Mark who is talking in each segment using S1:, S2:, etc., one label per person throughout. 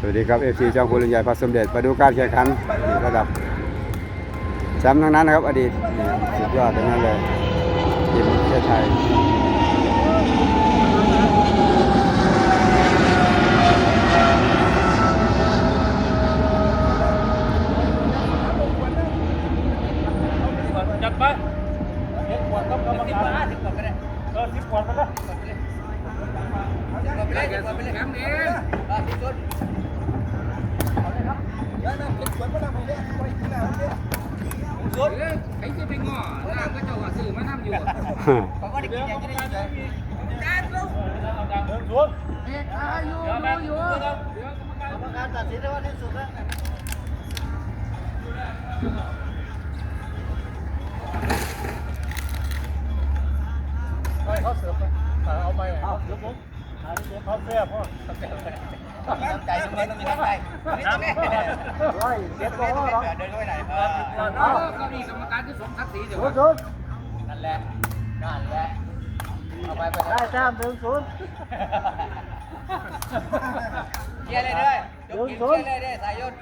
S1: สวัสดีครับเอฟซีจอมพลใหญ่พระสมเด็จมาดูการแข่งขันระดับแชมป์ทั้งนั้นนะครับ อดีตสุดยอดทั้งนั้นเลยทีมประเทศไทย
S2: จัดไปเจ็ดขวดก็กรรมการห้าสิบขวดก็ได้เออสิบขวดก็ได้
S3: เลยเดี๋ยวไปเลยครับนี่ที่สุด
S2: สุด
S3: ไอ้ที่ไปง้อล่างก็เจ้าว่าซื้อมาทำอยู่
S2: เขาก็ได้กินอย่างนี้ได้ยังไงการลูกเดินสุด
S3: เอกอายุ
S2: เดี๋ยวแม่
S3: อยู่
S2: เดี๋ยว
S3: กรรมารตัดสินได้ว่าที่สุดแล้ว
S2: ให้เขาเสิร์ฟไปเอาไปเอาเดี๋ยวผมเขาเสียพ่อ
S3: น้ำใจต้องมีน้ำใจรงนี้ตรงนี้
S2: ร้อยเจ็ดก็ว่าหรอ
S3: เดินด้วยไหนเออก็มีกรรมการที่สมศักดิ์ศรีเดี๋ยว
S2: สุด
S3: นั่นแหละนั่นแหละเอาไปไป
S2: ได้แต้มหนึ่งศูนย์
S3: เกียร์เลยด้วยยกเกียร์เลยด้สายยศ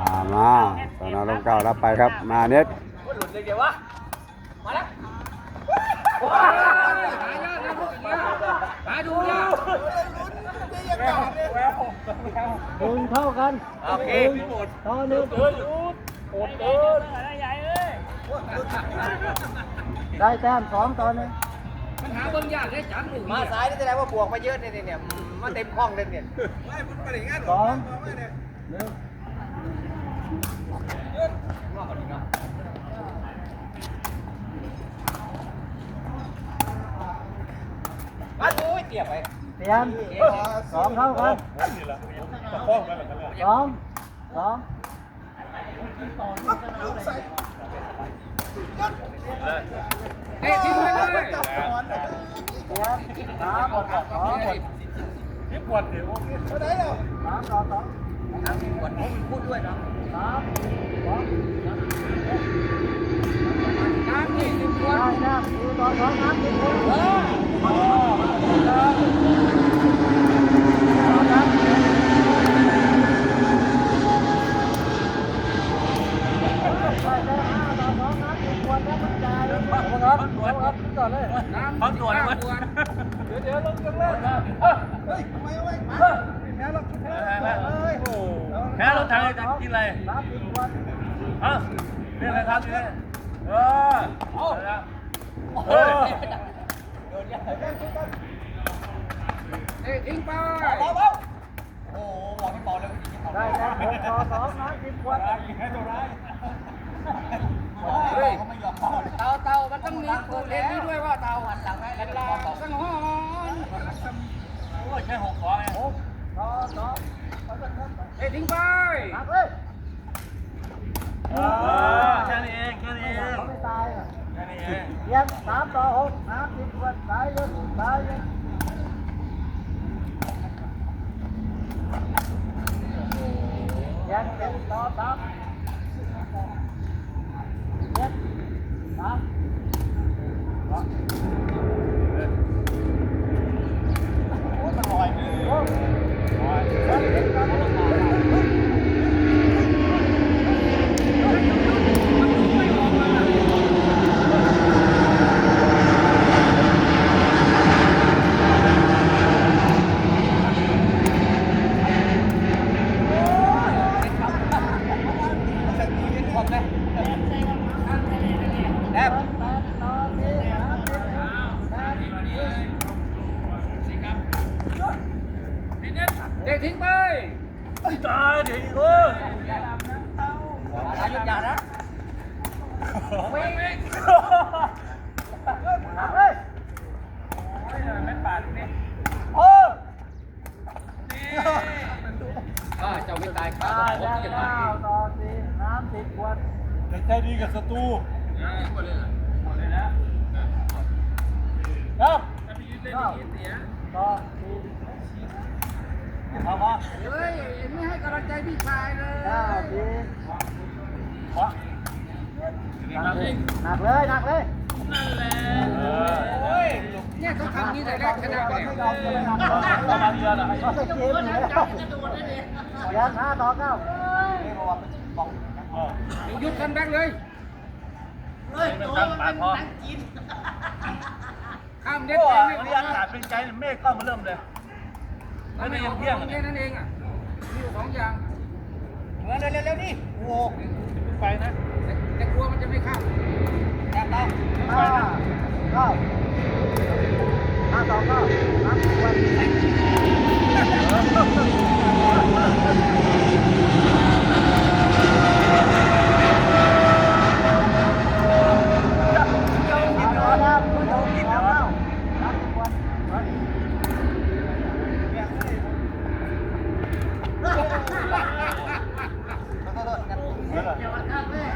S1: อ่ามาสอนอลมเก้ารับไปครับ มาเน็ต
S3: หลุดเลยเดี๋ยววะ มาแล้ว หาดูเนี่ย
S2: หนึ่งเท่ากัน
S3: โอเค
S2: ต่อหนึ่งเดินโอดเดินได้แต้มสองตอนนี้
S3: ปัญหาบางอย่างได้จังหนึ่งมาซ้ายนี่แสดงว่าบวกมาเยอะเนี่ยเนี่ยมาเต็มห้องเลยเนี่ย
S2: ไม่คุณปริงั้นหรอสอง
S3: หนึ่ง เตียบไป
S2: เตรียมสองเท่ากันสองสอง
S3: เฮ้ยทิ้งไปเลย
S2: เตรียมสามหมดสองหมด
S4: ที่ปวดเดี๋ยว
S2: สามต่อสอง
S3: วันนี้พูดด้วยนะ
S2: สามสอง
S3: น้ำนี่สิบคน
S2: ได้แต้มสี่ต่อสองน้ำสิบคน
S3: เออ
S2: ได้แต้มห้าต่อสองน้ำสิบคนแล้วมันจ่ายครับครับครับก่อนเลย
S3: น้ำ
S4: เขาตรวจมัน
S2: เดี๋ยวเดี๋ยวลงกันเลยเฮ้ยทำไมเอาไว้ แพ้แล้วแพ้แล้วเฮ้ยโอ้
S4: แพ้รถถังจะกินอะไร
S2: น้ำสิน
S4: ฮะเรียกอะไรครับเนี่ยเออเอาละเออ
S3: เฮ้ยทิ้งไป
S2: ได้แต้มหกต่อสองน้ำสิบคน
S3: เฮ้ยเตาเตามันต้องมีกฎเกณฑ์นี้ด้วยว่าเตาหันหลังให้กันลาสังหรณ์
S4: โอ้ยแค่หกฟองเอง
S2: หกต่อสอง
S3: เฮ้ยทิ้งไป
S2: หักเลย
S4: เออแค่นี้เองแค่นี้เอง
S2: เขาไม่ตายอะ
S4: แค่นี้เอง
S2: เยี่ยมสามต่อหกน้ำสิบคนตายเลยตายเลยเยี่ยมเจ็ดต่อสามเจ็ดสามโอ้ยมันลอยโอ้ยลอยเจ็ดเจ็ดต่อหก
S3: แอบ เด็กทิ้งไป
S4: ตาย เดี๋ยวอีกเออ
S3: อายุยานะวิ่ง
S4: ไม่ปาดนี่
S2: โอ้
S3: อ่าเจ้าไม่ตายข้า
S2: ว
S3: จะ
S2: เก้า
S3: ตาย
S2: ต่อสี่น้ำสิบขวด
S4: ใจดีกับศัตรู
S2: ครับเก้าต่อสี่ เอาพอ
S3: เฮ้ยไม่ให้กำลังใจพี่ชายเลย
S2: เก้าสี่
S4: ขอ
S2: หนักเลยหนักเลย
S4: เออ
S3: โอ้ย
S5: เนี่ยเขาทำนี้แต่แรกชนะไปแล้ว
S4: ประมาเดือนอะ
S3: เขาเกมอยู่แล้วเดี๋ยวห้าต่อเก้า
S5: เดี๋ยวยุดกันแบกเลย
S4: เป็นทางปากพอ
S5: ข้ามเด็
S4: โอ้ย
S5: ไม่
S4: วัน
S5: พ
S4: นี้
S5: อ
S4: อากาศเป็นใจเมฆเข้ามาเริ่มเลย
S5: แล้วไม่เอาเที่ยงแค่นั้นเองอะมีอยู่สองอย่าง
S3: เหมือนเร็วๆนี่โอ้
S4: ไปนะ
S5: แต่แต่กลัวมันจะไม่ข้าม
S3: แอบเราห้าเก้าห้าต่อเก้านับวัน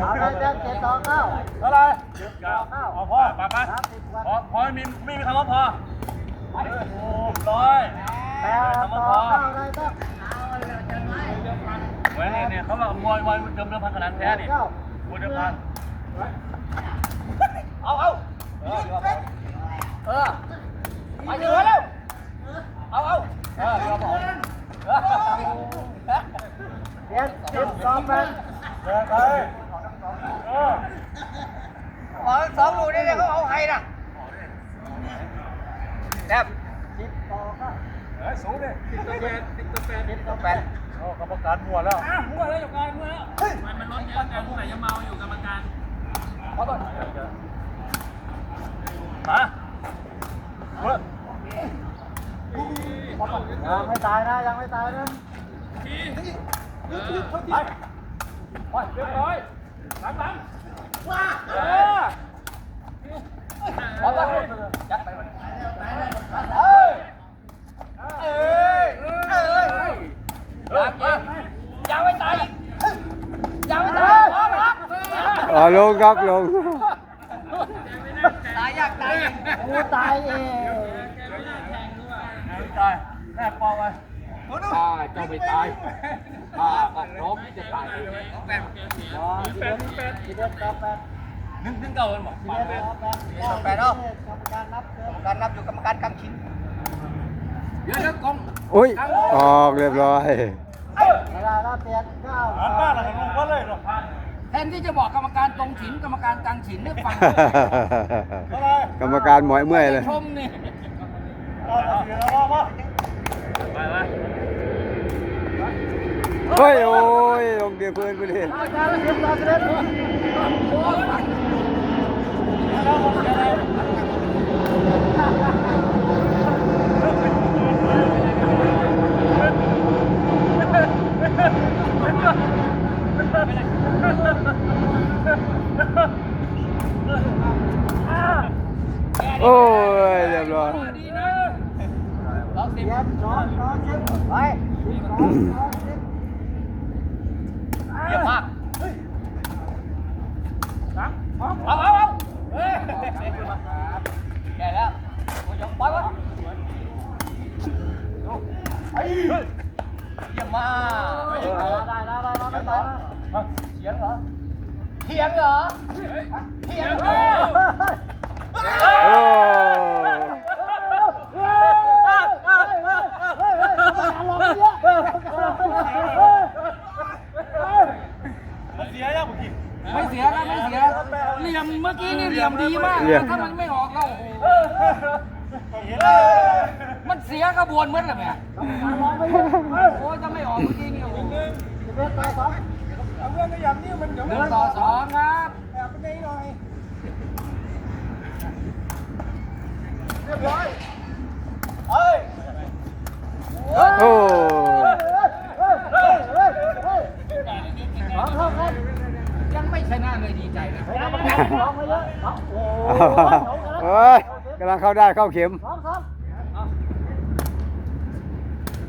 S3: เอาเลยเจ็ดเจ็ดต่อ เก้า
S4: เท่าไหรเอาพอปากไป
S3: นับสิบวัน
S4: พอพอไม่มีไม่มีคำว่าพอโอ้ร้อย
S3: แปดต่อเก้าได้ต้อง
S4: เว้ยเนี่ยเขาว่ามวยมวยเดิมเดิมพันขนาดแท้นี่
S3: เก้าม
S4: วยเดิมพัน
S3: เอาเอา
S4: เออ
S3: เออไปเยอะแล้วเอาเอา
S4: เออเราบอก
S3: เจ็ดสิบสองแปด
S4: เดินไปเออ
S3: อ๋อสองลูกนี่เขาเอาใครน่ะแซ่บสิบต่อเก้า
S4: เฮ้ยสูงดิ
S5: ติดตัวแปดติดตัวแปด
S3: สิบต่อแปด
S4: โอ้กรรมการมัวแล้ว
S5: อ้าวมั่วแล้วอยู่กันมั่วแล้วมันมันล้นเยอะกันผู้ไหนจะเมาอยู่กรรมการ
S3: ขอโทษ
S4: มาเว้ย
S3: ยังไม่ตายนะยังไม่ตายนะ
S4: ไปไปเรียบร้อยหลังหลังว้า เออ
S3: ขอโทษยัดไปมัน
S4: เอ้ย
S3: เอ้ยเอ้ย
S4: เฮ้ย
S3: ยั งไม่ตายยังไม่ตายพร้อมครับ
S1: อ๋อลงครับลง
S3: ตายยากตายกูตายเอง
S4: ตายแม่ปอไป
S5: ถ้าเจ้าไม่ตายถ้าออกรบจะตาย
S3: แปดแปดสิบเอ็ดต่อแปด
S4: นึ่งนึ่งเก่าเลยหมอ
S3: สิบเอ็ดต่อแปดต่อแปดเนาะกรรมการนับกรรมการนับอยู่กรรมการกำชิ้น
S5: เดี๋ยวแล้วกอง
S1: อุ้ย ออกเรียบร้อย
S3: เวลานับเปลี่ยนเก้า
S4: หันบ้านอะไรลงก็เลยหรอกพัน
S5: แทนที่จะบอกกรรมการตรงฉินกรรมการกลางฉินเนี่ยฟัง
S4: เท่าไหร
S1: กรรมการหมอยเมื่อยเลย
S5: ชมนี่
S4: เอาเอาเสียแล้วว่าไปไป
S1: เฮ้ยโอ้ยลงเดียวเพื่อนกูดิ
S3: อาจารย์สิบต่อสิบเอ็ด
S1: โอ้ยเรียบร้อย
S5: ดีนะ
S3: สองสิบสองสองสิบไปสิบสองสองสิบ
S4: เยี่ยมมาก
S3: เอาเอาเอาเฮ้ยแก่แล้วยังปล่อยวะ เยี่ยมมากได้ได้ได้ได้ได้ได้เถียงเหรอเถียงเหรอเถียงเหรอ
S4: เสียยังเมื่อกี้
S5: ไม่เสียนะไม่เสียเหลี่ยมเมื่อกี้นี่เหลี่ยมดีมากนะถ้ามันไม่ออกเราโอ้โห
S4: เห็นเลย
S5: มันเสียกระบวนเหมือนแหละแม่ โอ้ยจะไม่ออกเมื่อกี้นี่โอ้โหหนึ่งต่อสองครับ
S1: โอ้
S5: ยังไม่ชนะเลยดีใจนะ
S1: เฮ้ยกำลังเข้าได้เข้าเข็ม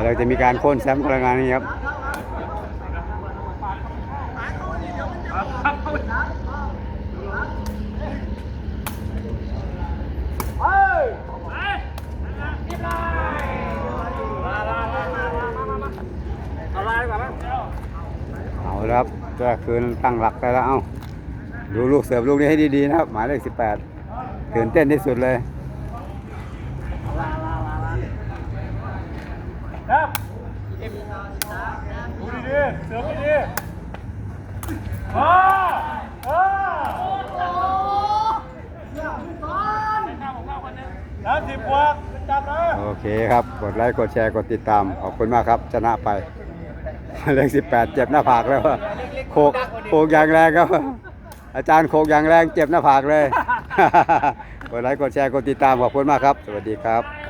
S3: เรับ
S1: จะมีการโค่นแชมพลังงานนี้ครับ
S3: เอา
S5: ลายก่อนนะ
S1: เอาละครับก็คืนตั้งหลักได้แล้ว เอาดูลูกเสิร์ฟลูกนี้ให้ดี ๆ นะครับ หมายเลข 18ตื่นเต้นที่สุดเลย
S4: ครับดูดีๆเสือดีๆอ่าอ่าแล้วสิบวกจับนะ
S1: โอเคครับ กดไลค์ กดแชร์ กดติดตาม ขอบคุณมากครับ ชนะไป เลข18เจ็บหน้าผากแล้วโคกโคกอย่างแรงครับ อาจารย์โคกอย่างแรง เจ็บหน้าผากเลย กดไลค์ กดแชร์ กดติดตาม ขอบคุณมากครับ สวัสดีครับ